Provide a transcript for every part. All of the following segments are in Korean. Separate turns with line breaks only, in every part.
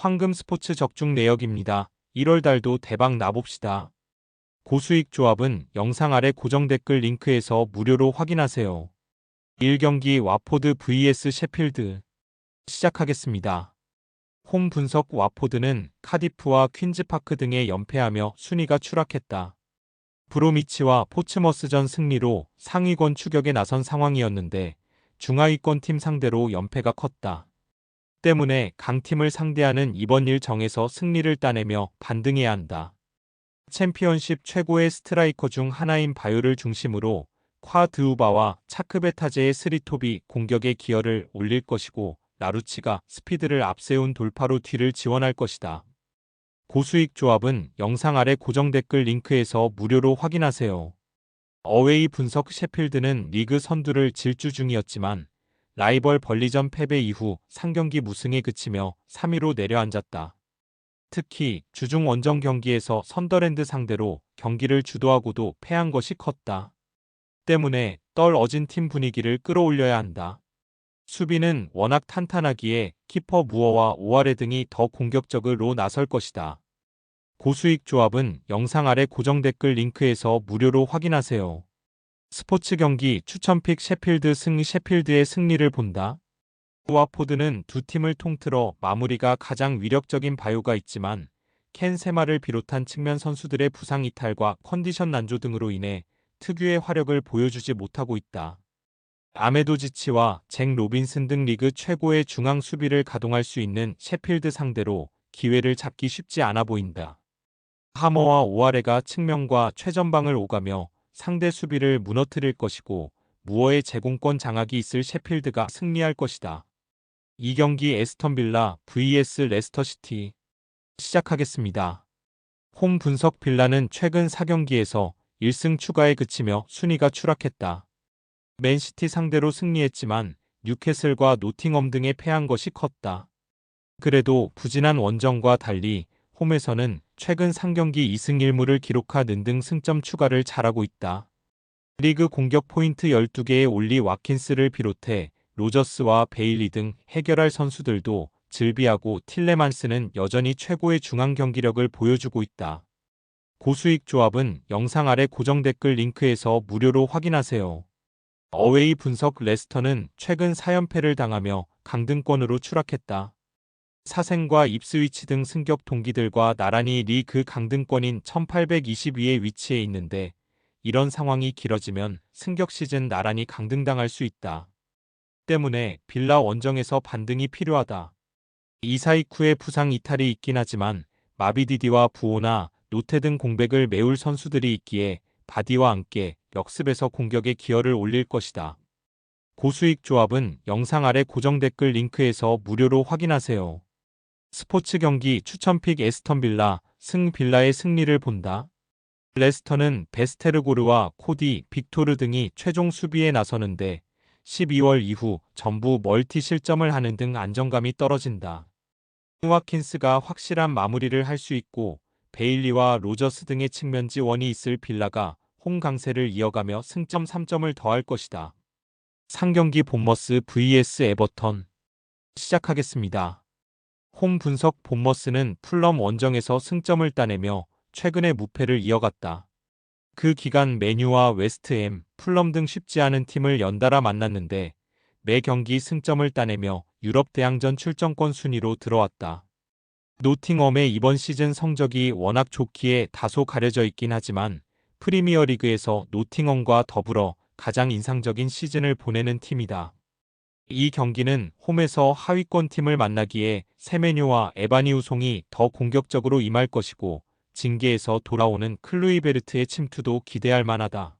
황금 스포츠 적중 내역입니다. 1월 달도 대박 나봅시다. 고수익 조합은 영상 아래 고정 댓글 링크에서 무료로 확인하세요. 1경기 와포드 vs 셰필드 시작하겠습니다. 홈 분석 와포드는 카디프와 퀸즈파크 등에 연패하며 순위가 추락했다. 브로미치와 포츠머스전 승리로 상위권 추격에 나선 상황이었는데 중하위권 팀 상대로 연패가 컸다. 때문에 강팀을 상대하는 이번 일정에서 승리를 따내며 반등해야 한다. 챔피언십 최고의 스트라이커 중 하나인 바요를 중심으로 콰드우바와 차크베타제의 스리톱이 공격에 기여를 올릴 것이고 나루치가 스피드를 앞세운 돌파로 뒤를 지원할 것이다. 고수익 조합은 영상 아래 고정 댓글 링크에서 무료로 확인하세요. 어웨이 분석 셰필드는 리그 선두를 질주 중이었지만 라이벌 벌리전 패배 이후 상경기 무승에 그치며 3위로 내려앉았다. 특히 주중 원정 경기에서 선더랜드 상대로 경기를 주도하고도 패한 것이 컸다. 때문에 떨어진 팀 분위기를 끌어올려야 한다. 수비는 워낙 탄탄하기에 키퍼 무어와 오아레 등이 더 공격적으로 나설 것이다. 고수익 조합은 영상 아래 고정 댓글 링크에서 무료로 확인하세요. 스포츠 경기 추천픽 셰필드 승 셰필드의 승리를 본다. 와포드는 두 팀을 통틀어 마무리가 가장 위력적인 바요가 있지만 켄 세마를 비롯한 측면 선수들의 부상 이탈과 컨디션 난조 등으로 인해 특유의 화력을 보여주지 못하고 있다. 아메도지치와 잭 로빈슨 등 리그 최고의 중앙 수비를 가동할 수 있는 셰필드 상대로 기회를 잡기 쉽지 않아 보인다. 하머와 오아레가 측면과 최전방을 오가며 상대 수비를 무너뜨릴 것이고 무어의 제공권 장악이 있을 셰필드가 승리할 것이다. 이 경기 에스턴 빌라 vs 레스터 시티 시작하겠습니다. 홈 분석 빌라는 최근 4경기에서 1승 추가에 그치며 순위가 추락했다. 맨시티 상대로 승리했지만 뉴캐슬과 노팅엄 등에 패한 것이 컸다. 그래도 부진한 원정과 달리 홈에서는 최근 3경기 2승 1무를 기록하는 등 승점 추가를 잘하고 있다. 리그 공격 포인트 12개의 올리 와킨스를 비롯해 로저스와 베일리 등 해결할 선수들도 질비하고 틸레만스는 여전히 최고의 중앙 경기력을 보여주고 있다. 고수익 조합은 영상 아래 고정 댓글 링크에서 무료로 확인하세요. 어웨이 분석 레스터는 최근 4연패를 당하며 강등권으로 추락했다. 사생과 입스위치 등 승격 동기들과 나란히 리그 강등권인 1822에 위치해 있는데 이런 상황이 길어지면 승격 시즌 나란히 강등당할 수 있다. 때문에 빌라 원정에서 반등이 필요하다. 이사이쿠의 부상 이탈이 있긴 하지만 마비디디와 부오나 노테 등 공백을 메울 선수들이 있기에 바디와 함께 역습에서 공격에 기여를 올릴 것이다. 고수익 조합은 영상 아래 고정 댓글 링크에서 무료로 확인하세요. 스포츠 경기 추천픽 에스턴 빌라, 승 빌라의 승리를 본다. 레스터는 베스테르고르와 코디, 빅토르 등이 최종 수비에 나서는데 12월 이후 전부 멀티 실점을 하는 등 안정감이 떨어진다. 와킨스가 확실한 마무리를 할 수 있고 베일리와 로저스 등의 측면 지원이 있을 빌라가 홈 강세를 이어가며 승점 3점을 더할 것이다. 상경기 본머스 vs 에버턴 시작하겠습니다. 홈 분석 본머스는 풀럼 원정에서 승점을 따내며 최근의 무패를 이어갔다. 그 기간 메뉴와 웨스트햄, 풀럼 등 쉽지 않은 팀을 연달아 만났는데 매 경기 승점을 따내며 유럽 대항전 출전권 순위로 들어왔다. 노팅엄의 이번 시즌 성적이 워낙 좋기에 다소 가려져 있긴 하지만 프리미어리그에서 노팅엄과 더불어 가장 인상적인 시즌을 보내는 팀이다. 이 경기는 홈에서 하위권 팀을 만나기에 세메뉴와 에바니 우송이 더 공격적으로 임할 것이고 징계에서 돌아오는 클루이베르트의 침투도 기대할 만하다.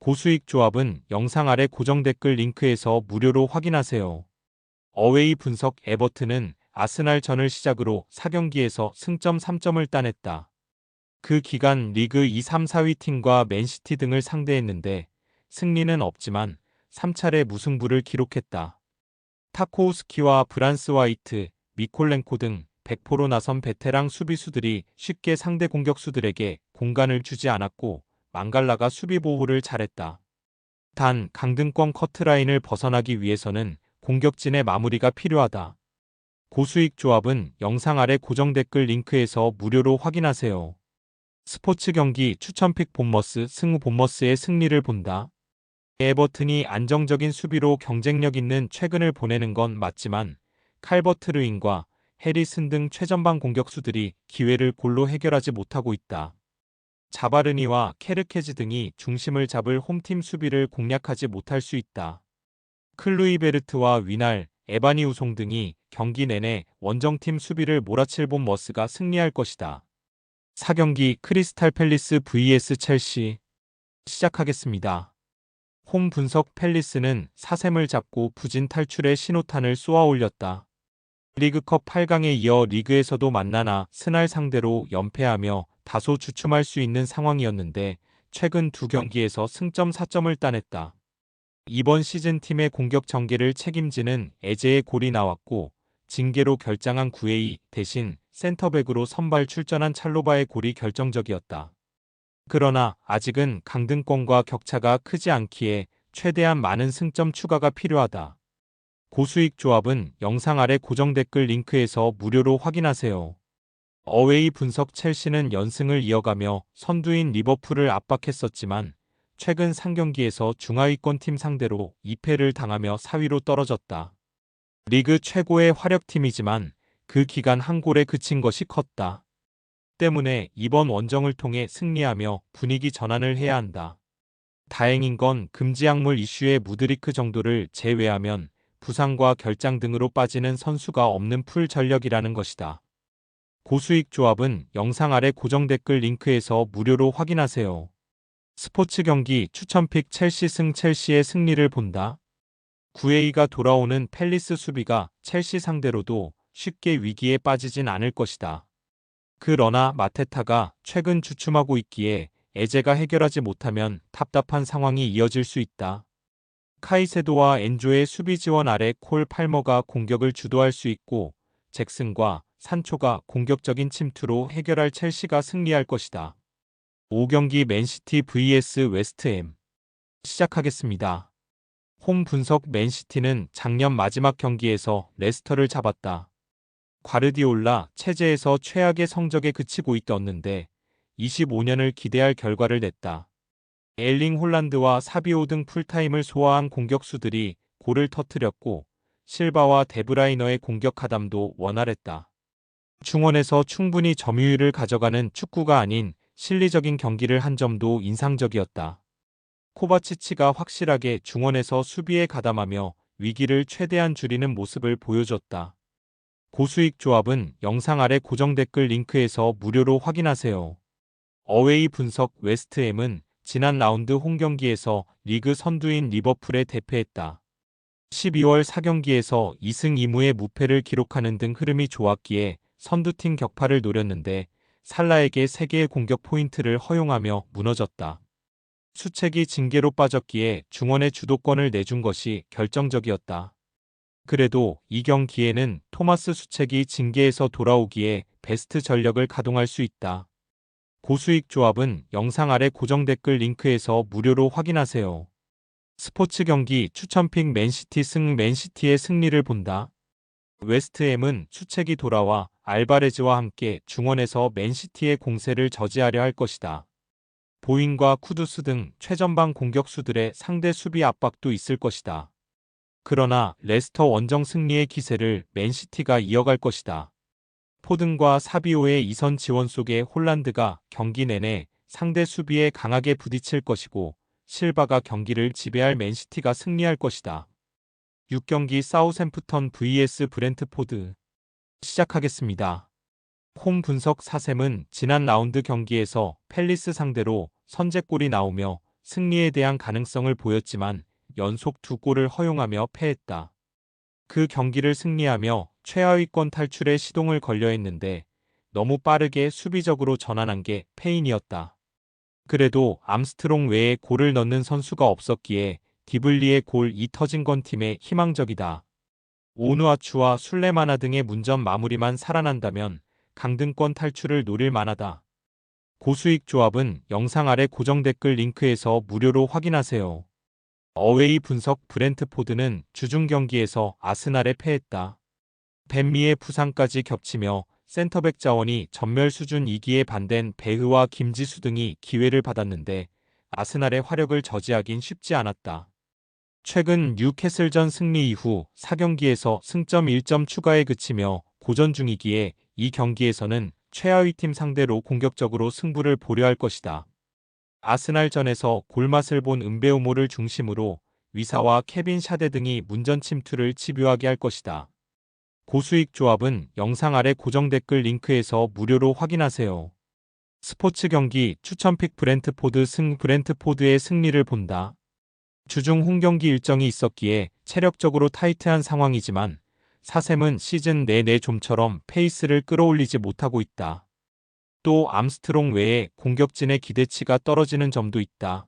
고수익 조합은 영상 아래 고정 댓글 링크에서 무료로 확인하세요. 어웨이 분석 에버튼은 아스날전을 시작으로 4경기에서 승점 3점을 따냈다. 그 기간 리그 2, 3, 4위 팀과 맨시티 등을 상대했는데 승리는 없지만 3차례 무승부를 기록했다. 타코우스키와 브란스 와이트, 미콜렌코 등 100%로 나선 베테랑 수비수들이 쉽게 상대 공격수들에게 공간을 주지 않았고 망갈라가 수비 보호를 잘했다. 단 강등권 커트라인을 벗어나기 위해서는 공격진의 마무리가 필요하다. 고수익 조합은 영상 아래 고정 댓글 링크에서 무료로 확인하세요. 스포츠 경기 추천픽 본머스 승우 본머스의 승리를 본다. 에버튼이 안정적인 수비로 경쟁력 있는 최근을 보내는 건 맞지만 칼버트 르인과 해리슨 등 최전방 공격수들이 기회를 골로 해결하지 못하고 있다. 자바르니와 케르케즈 등이 중심을 잡을 홈팀 수비를 공략하지 못할 수 있다. 클루이베르트와 위날, 에바니 우송 등이 경기 내내 원정팀 수비를 몰아칠 본 머스가 승리할 것이다. 4경기 크리스탈 팰리스 vs 첼시 시작하겠습니다. 홈 분석 팰리스는 사셈을 잡고 부진 탈출의 신호탄을 쏘아 올렸다. 리그컵 8강에 이어 리그에서도 만나나 스날 상대로 연패하며 다소 주춤할 수 있는 상황이었는데 최근 두 경기에서 승점 4점을 따냈다. 이번 시즌 팀의 공격 전개를 책임지는 에제의 골이 나왔고 징계로 결장한 구에이 대신 센터백으로 선발 출전한 찰로바의 골이 결정적이었다. 그러나 아직은 강등권과 격차가 크지 않기에 최대한 많은 승점 추가가 필요하다. 고수익 조합은 영상 아래 고정 댓글 링크에서 무료로 확인하세요. 어웨이 분석 첼시는 연승을 이어가며 선두인 리버풀을 압박했었지만 최근 3경기에서 중하위권 팀 상대로 2패를 당하며 4위로 떨어졌다. 리그 최고의 화력팀이지만 그 기간 한 골에 그친 것이 컸다. 때문에 이번 원정을 통해 승리하며 분위기 전환을 해야 한다. 다행인 건 금지 약물 이슈의 무드리크 정도를 제외하면 부상과 결장 등으로 빠지는 선수가 없는 풀 전력이라는 것이다. 고수익 조합은 영상 아래 고정 댓글 링크에서 무료로 확인하세요. 스포츠 경기 추천픽 첼시 승 첼시의 승리를 본다. 9회이가 돌아오는 팰리스 수비가 첼시 상대로도 쉽게 위기에 빠지진 않을 것이다. 그러나 마테타가 최근 주춤하고 있기에 에제가 해결하지 못하면 답답한 상황이 이어질 수 있다. 카이세도와 엔조의 수비 지원 아래 콜 팔머가 공격을 주도할 수 있고 잭슨과 산초가 공격적인 침투로 해결할 첼시가 승리할 것이다. 5경기 맨시티 vs 웨스트햄 시작하겠습니다. 홈 분석 맨시티는 작년 마지막 경기에서 레스터를 잡았다. 과르디올라 체제에서 최악의 성적에 그치고 있었는데 25년을 기대할 결과를 냈다. 엘링 홀란드와 사비오 등 풀타임을 소화한 공격수들이 골을 터뜨렸고 실바와 데브라이너의 공격 하담도 원활했다. 중원에서 충분히 점유율을 가져가는 축구가 아닌 실리적인 경기를 한 점도 인상적이었다. 코바치치가 확실하게 중원에서 수비에 가담하며 위기를 최대한 줄이는 모습을 보여줬다. 고수익 조합은 영상 아래 고정 댓글 링크에서 무료로 확인하세요. 어웨이 분석 웨스트햄은 지난 라운드 홈경기에서 리그 선두인 리버풀에 대패했다. 12월 4경기에서 2승 2무의 무패를 기록하는 등 흐름이 좋았기에 선두팀 격파를 노렸는데 살라에게 3개의 공격 포인트를 허용하며 무너졌다. 수책이 징계로 빠졌기에 중원의 주도권을 내준 것이 결정적이었다. 그래도 이 경기에는 토마스 수책이 징계에서 돌아오기에 베스트 전력을 가동할 수 있다. 고수익 조합은 영상 아래 고정 댓글 링크에서 무료로 확인하세요. 스포츠 경기 추천픽 맨시티 승 맨시티의 승리를 본다. 웨스트햄은 수책이 돌아와 알바레즈와 함께 중원에서 맨시티의 공세를 저지하려 할 것이다. 보인과 쿠두스 등 최전방 공격수들의 상대 수비 압박도 있을 것이다. 그러나 레스터 원정 승리의 기세를 맨시티가 이어갈 것이다. 포든과 사비오의 이선 지원 속에 홀란드가 경기 내내 상대 수비에 강하게 부딪힐 것이고 실바가 경기를 지배할 맨시티가 승리할 것이다. 6경기 사우샘프턴 vs 브렌트포드 시작하겠습니다. 홈 분석 사셈은 지난 라운드 경기에서 팰리스 상대로 선제골이 나오며 승리에 대한 가능성을 보였지만 연속 두 골을 허용하며 패했다. 그 경기를 승리하며 최하위권 탈출에 시동을 걸려 했는데 너무 빠르게 수비적으로 전환한 게 패인이었다. 그래도 암스트롱 외에 골을 넣는 선수가 없었기에 디블리의 골이 터진 건 팀의 희망적이다. 오누아추와 술레마나 등의 문전 마무리만 살아난다면 강등권 탈출을 노릴 만하다. 고수익 조합은 영상 아래 고정 댓글 링크에서 무료로 확인하세요. 어웨이 분석 브렌트포드는 주중 경기에서 아스날에 패했다. 벤미의 부상까지 겹치며 센터백 자원이 전멸 수준 2기에 반된 베흐와 김지수 등이 기회를 받았는데 아스날의 화력을 저지하긴 쉽지 않았다. 최근 뉴캐슬전 승리 이후 4경기에서 승점 1점 추가에 그치며 고전 중이기에 이 경기에서는 최하위 팀 상대로 공격적으로 승부를 보려 할 것이다. 아스날전에서 골맛을 본 은베우모를 중심으로 위사와 케빈 샤데 등이 문전 침투를 집요하게 할 것이다. 고수익 조합은 영상 아래 고정 댓글 링크에서 무료로 확인하세요. 스포츠 경기 추천픽 브렌트포드 승 브렌트포드의 승리를 본다. 주중 홈 경기 일정이 있었기에 체력적으로 타이트한 상황이지만 사셈은 시즌 내내 좀처럼 페이스를 끌어올리지 못하고 있다. 또 암스트롱 외에 공격진의 기대치가 떨어지는 점도 있다.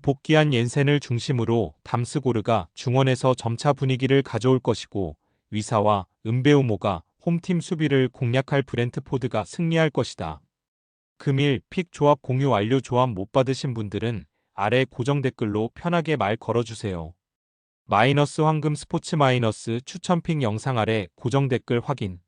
복귀한 옌센을 중심으로 담스고르가 중원에서 점차 분위기를 가져올 것이고 위사와 은베우모가 홈팀 수비를 공략할 브렌트포드가 승리할 것이다. 금일 픽 조합 공유 완료 조합 못 받으신 분들은 아래 고정 댓글로 편하게 말 걸어주세요. 마이너스 황금 스포츠 마이너스 추천픽 영상 아래 고정 댓글 확인.